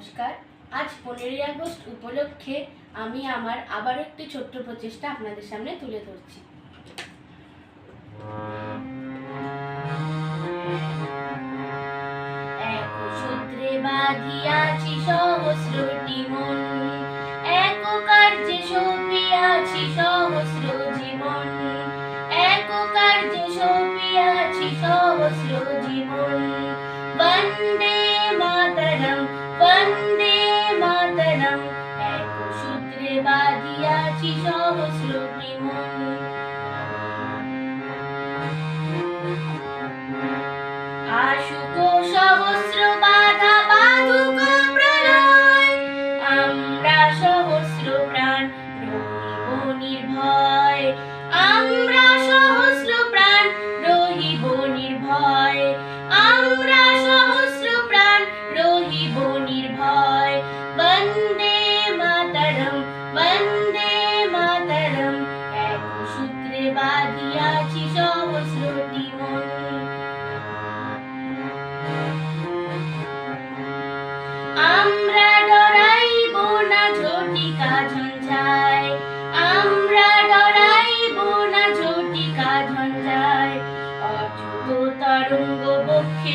নমস্কার। আজ পনেরোই আগস্ট উপলক্ষে আমি আমার আবার একটি ছোট্ট প্রচেষ্টা আপনাদের সামনে তুলে ধরছি। সূত্রে জীবন জীবন। আশুক সহস্র বাধা বাধুক প্রলয় আমরা সহস্র প্রাণ রহিব নির্ভয়। আমরা সহস্র প্রাণ রহিব নির্ভয়। সহস্রটি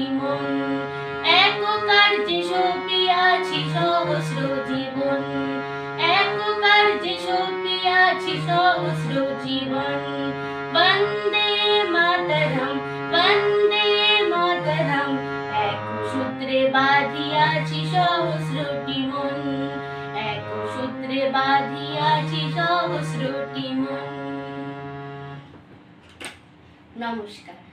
সহস্রটি মন এক কার্যে সপিয়াছি সহস্র জীবন। এক কার্যে সপিয়াছি সহস্র জীবন। বন্দে মাতরম বন্দে মাতরম। এক সূত্রে বাঁধিয়াছি সহস্রটি মন। এক সূত্রে বাঁধিয়াছি সহস্রটি মন। নমস্কার।